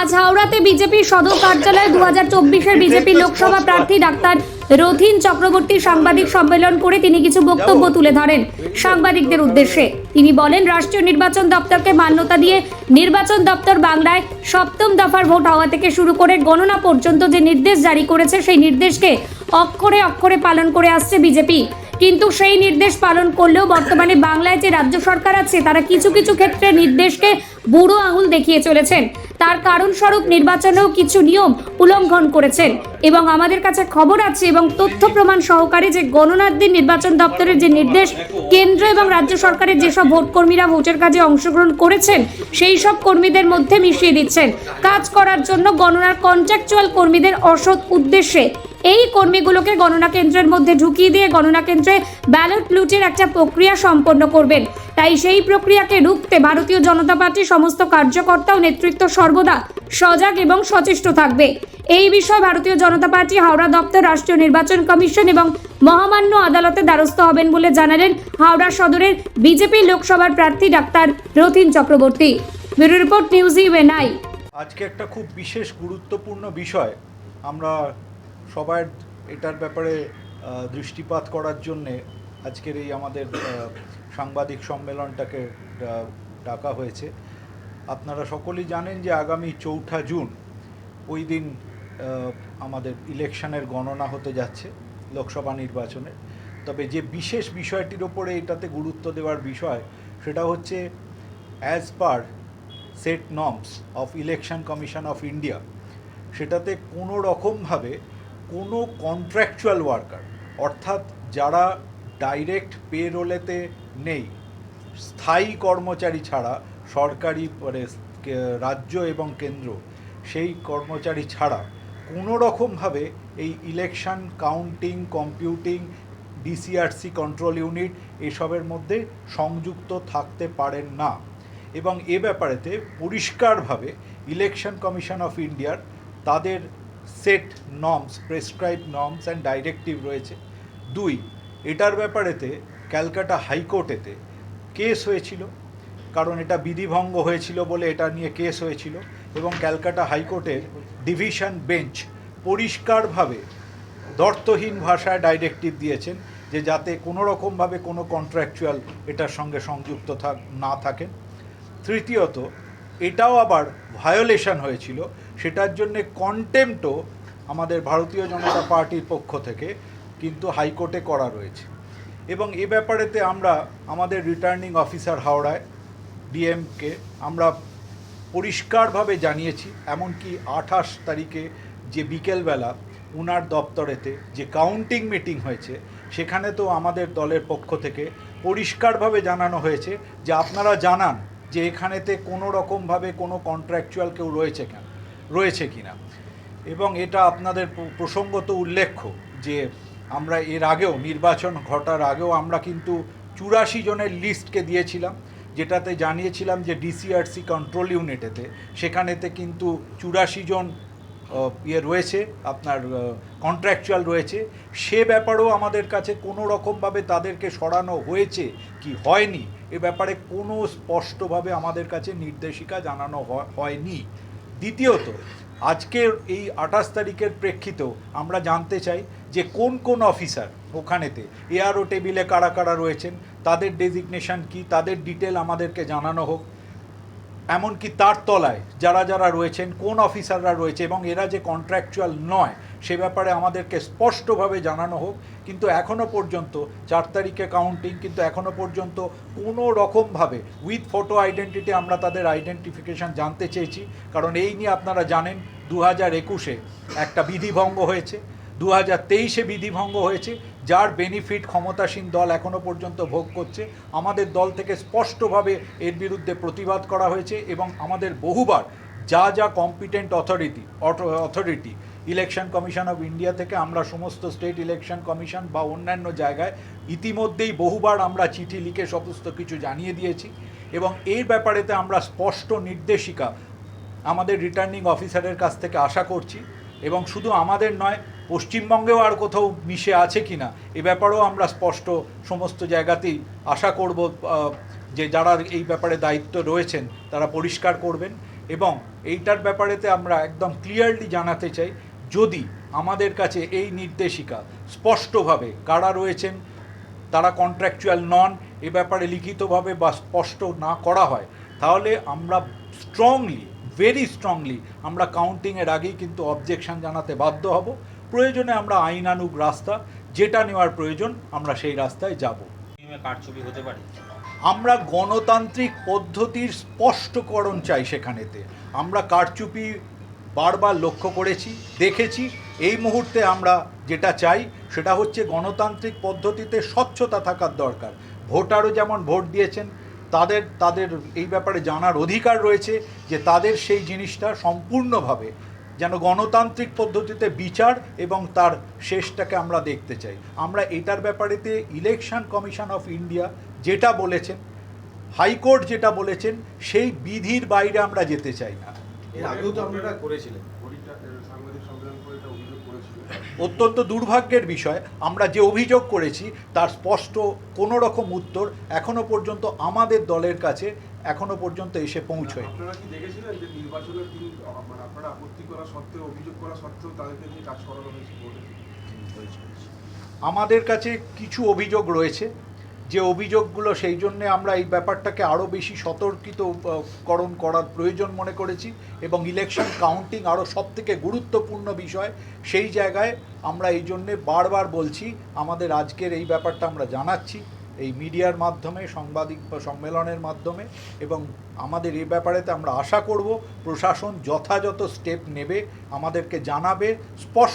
আজ হাওড়াতে বিজেপি সদর কার্যালয়ে দু হাজার চব্বিশের বিজেপি লোকসভা প্রার্থী ডাক্তার রথিন চক্রবর্তী সাংবাদিক সম্মেলন করে তিনি কিছু বক্তব্য তুলে ধরেন সাংবাদিকদের উদ্দেশ্যে। তিনি বলেন, রাষ্ট্রীয় নির্বাচন দপ্তরকে মান্যতা দিয়ে নির্বাচন দপ্তর বাংলায় সপ্তম দফার ভোট হওয়া থেকে শুরু করে গণনা পর্যন্ত যে নির্দেশ জারি করেছে, সেই নির্দেশকে অক্ষরে অক্ষরে পালন করে আসছে বিজেপি। কিন্তু সেই নির্দেশ পালন করলেও বর্তমানে বাংলায় যে রাজ্য সরকার আছে, তারা কিছু কিছু ক্ষেত্রে নির্দেশকে বুড়ো আঙুল দেখিয়ে চলেছেন। তার কারণ স্বরূপ নির্বাচনেও কিছু নিয়ম উল্লঙ্ঘন করেছেন। এবং আমাদের কাছে খবর আছে এবং তথ্য প্রমাণ সহকারে যে গণনার দিন নির্বাচন দপ্তরের যে নির্দেশ, কেন্দ্র এবং রাজ্য সরকারের যেসব ভোট কর্মীরা ভোটের কাজে অংশগ্রহণ করেছেন, সেই সব কর্মীদের মধ্যে মিশিয়ে দিচ্ছেন। কাজ করার জন্য গণনার কন্ট্রাকচুয়াল কর্মীদের অসৎ উদ্দেশ্যে। এই কর্মীগুলোকে গণনা কেন্দ্রের মধ্যে ঢুকিয়ে দিয়ে গণনা কেন্দ্রে ব্যালট লুটের একটা প্রক্রিয়া সম্পন্ন করবেন। তাই সেই প্রক্রিয়াকে রুখতে ভারতীয় জনতা পার্টির সমস্ত কার্যকর্তা ও নেতৃত্ব সর্বদা সজাগ এবং সচেষ্ট থাকবে। এই বিষয়ে ভারতীয় জনতা পার্টি, হাওড়া দপ্তর, রাষ্ট্রীয় নির্বাচন কমিশন এবং মহামান্য আদালতে দ্বারস্থ হবেন বলে জানালেন হাওড়া সদরের বিজেপি লোকসভার প্রার্থী doctor Rathin Chakraborty. Bureau report, news UNI আজকে একটা খুব বিশেষ গুরুত্বপূর্ণ বিষয়। আমরা সবার এটার ব্যাপারে দৃষ্টিপাত করার জন্যে আজকের এই আমাদের সাংবাদিক সম্মেলনটাকে ডাকা হয়েছে। আপনারা সকলেই জানেন যে আগামী চৌঠা জুন ওই দিন আমাদের ইলেকশনের গণনা হতে যাচ্ছে লোকসভা নির্বাচনের তবে যে বিশেষ বিষয়টির ওপরে এটাতে গুরুত্ব দেওয়ার বিষয়, সেটা হচ্ছে as per set norms of election commission of India সেটাতে কোনো রকমভাবে কোনো কন্ট্রাকচুয়াল ওয়ার্কার অর্থাৎ যারা ডাইরেক্ট পে রোলেতে নেই। স্থায়ী কর্মচারী ছাড়া সরকারি মানে রাজ্য এবং কেন্দ্র, সেই কর্মচারী ছাড়া কোনো রকমভাবে এই election, counting, computing, DCRC control unit এসবের মধ্যে সংযুক্ত থাকতে পারেন না এবং এ ব্যাপারেতে পরিষ্কারভাবে ইলেকশন কমিশন অফ ইন্ডিয়ার তাদের set norms, prescribe norms and directive রয়েছে। দুই এটার ব্যাপারেতে ক্যালকাটা হাইকোর্টেতে কেস হয়েছিল, কারণ এটা বিধিভঙ্গ হয়েছিল বলে এটা নিয়ে কেস হয়েছিল এবং ক্যালকাটা হাইকোর্টের ডিভিশন বেঞ্চ পরিষ্কারভাবে দর্তহীন ভাষায় ডাইরেক্টিভ দিয়েছেন যে যাতে কোনো রকমভাবে কোনো কন্ট্রাকচুয়াল এটার সঙ্গে সংযুক্ত থাক, না থাকেন। তৃতীয়ত, এটাও আবার ভায়োলেশন হয়েছিল। সেটার জন্যে কন্টেম্পটও আমাদের ভারতীয় জনতা পার্টির পক্ষ থেকে কিন্তু হাইকোর্টে করা রয়েছে। এবং এ ব্যাপারেতে আমরা আমাদের রিটার্নিং অফিসার হাওড়ায়, ডিএমকে আমরা পরিষ্কারভাবে জানিয়েছি, এমনকি আঠাশ তারিখে যে বিকেলবেলা উনার দপ্তরেতে যে কাউন্টিং মিটিং হয়েছে, সেখানে তো আমাদের দলের পক্ষ থেকে পরিষ্কারভাবে জানানো হয়েছে যে আপনারা জানান যে এখানেতে কোনো রকমভাবে কোনো কন্ট্রাকচুয়াল কেউ রয়েছে কেন, রয়েছে কিনা। এবং এটা আপনাদের প্রসঙ্গত উল্লেখ্য যে আমরা এর আগেও, নির্বাচন ঘটার আগেও আমরা কিন্তু চুরাশি জনের লিস্টকে দিয়েছিলাম, যেটাতে জানিয়েছিলাম যে ডিসিআরসি কন্ট্রোল ইউনিটেতে সেখানেতে কিন্তু চুরাশি জন ইয়ে রয়েছে, আপনার কন্ট্রাকচুয়াল রয়েছে। সে ব্যাপারেও আমাদের কাছে কোনো রকমভাবে তাদেরকে সরানো হয়েছে কি হয়নি, এ ব্যাপারে কোনো স্পষ্টভাবে আমাদের কাছে নির্দেশিকা জানানো হয়নি। দ্বিতীয়ত আজকের এই আঠাশ তারিখের প্রেক্ষিত আমরা জানতে চাই যে কোন কোন অফিসার ওখানেতে এআরও টেবিলে কারা কারা রয়েছেন, তাদের ডেজিগনেশন কি, তাদের ডিটেল আমাদেরকে জানানো হোক। এমনকি তার তলায় যারা যারা রয়েছেন, কোন অফিসাররা রয়েছে এবং এরা যে কন্ট্রাকচুয়াল নয়, সে ব্যাপারে আমাদেরকে স্পষ্টভাবে জানানো হোক। কিন্তু এখনও পর্যন্ত চার তারিখে কাউন্টিং কিন্তু এখনও পর্যন্ত কোনো রকমভাবে উইথ ফটো আইডেন্টিটি আমরা তাদের আইডেন্টিফিকেশান জানতে চেয়েছি। কারণ এই নিয়ে আপনারা জানেন দু হাজার একুশে একটা বিধিভঙ্গ হয়েছে দু হাজার তেইশে বিধিভঙ্গ হয়েছে যার বেনিফিট ক্ষমতাসীন দল এখনও পর্যন্ত ভোগ করছে, আমাদের দল থেকে স্পষ্টভাবে এর বিরুদ্ধে প্রতিবাদ করা হয়েছে এবং আমাদের বহুবার যা যা competent authority authority election commission of India থেকে আমরা সমস্ত স্টেট ইলেকশন কমিশন বা অন্যান্য জায়গায় ইতিমধ্যেই বহুবার আমরা চিঠি লিখে সমস্ত কিছু জানিয়ে দিয়েছি এবং এই ব্যাপারেতে আমরা স্পষ্ট নির্দেশিকা আমাদের রিটার্নিং অফিসারের কাছ থেকে আশা করছি এবং শুধু আমাদের নয় পশ্চিমবঙ্গেও আর কোথাও মিশে আছে কি না এ ব্যাপারেও আমরা স্পষ্ট সমস্ত জায়গাতেই আশা করব যে যারা এই ব্যাপারে দায়িত্ব রয়েছেন তারা পরিষ্কার করবেন এবং এইটার ব্যাপারেতে আমরা একদম ক্লিয়ারলি জানাতে চাই, যদি আমাদের কাছে এই নির্দেশিকা স্পষ্টভাবে কারা রয়েছেন, তারা কন্ট্রাকচুয়াল নন, এ ব্যাপারে লিখিতভাবে বা স্পষ্ট না করা হয়, তাহলে আমরা স্ট্রংলি ভেরি স্ট্রংলি আমরা কাউন্টিংয়ের আগেই কিন্তু অবজেকশন জানাতে বাধ্য হব। প্রয়োজনে আমরা আইনানুগ রাস্তা যেটা নেওয়ার প্রয়োজন আমরা সেই রাস্তায় যাব। কারচুপি হতে পারে? আমরা গণতান্ত্রিক পদ্ধতির স্পষ্টকরণ চাই সেখানেতে। আমরা কারচুপি বারবার লক্ষ্য করেছি দেখেছি। এই মুহূর্তে আমরা যেটা চাই সেটা হচ্ছে গণতান্ত্রিক পদ্ধতিতে স্বচ্ছতা থাকার দরকার। ভোটারও যেমন ভোট দিয়েছেন তাদের তাদের এই ব্যাপারে জানার অধিকার রয়েছে যে তাদের সেই জিনিসটা সম্পূর্ণভাবে যেন গণতান্ত্রিক পদ্ধতিতে বিচার এবং তার শেষটাকে আমরা দেখতে চাই। আমরা এটার ব্যাপারেতে ইলেকশন কমিশন অফ ইন্ডিয়া যেটা বলেছেন, হাইকোর্ট যেটা বলেছেন, সেই বিধির বাইরে আমরা যেতে চাই না। এর আগেও তো আপনারা করেছিলেন সাংবাদিক সম্মেলন করে এটা অভিযোগ করেছিল অত্যন্ত দুর্ভাগ্যের বিষয় আমরা যে অভিযোগ করেছি তার স্পষ্ট কোনো রকম উত্তর এখনও পর্যন্ত আমাদের দলের কাছে এখনও পর্যন্ত এসে পৌঁছয় মানে আমাদের কাছে কিছু অভিযোগ রয়েছে। যে অভিযোগগুলো, সেই জন্যে আমরা এই ব্যাপারটাকে আরও বেশি সতর্কিত করণ করার প্রয়োজন মনে করেছি এবং ইলেকশন কাউন্টিং আরও সবথেকে গুরুত্বপূর্ণ বিষয়, সেই জায়গায় আমরা এই জন্যে বারবার বলছি, আমাদের আজকের এই ব্যাপারটা আমরা জানাচ্ছি এই মিডিয়ার মাধ্যমে, সাংবাদিক সম্মেলনের মাধ্যমে এবং আমাদের এই ব্যাপারেতে আমরা আশা করব প্রশাসন যথাযথ স্টেপ নেবে, আমাদেরকে জানাবে, স্পষ্ট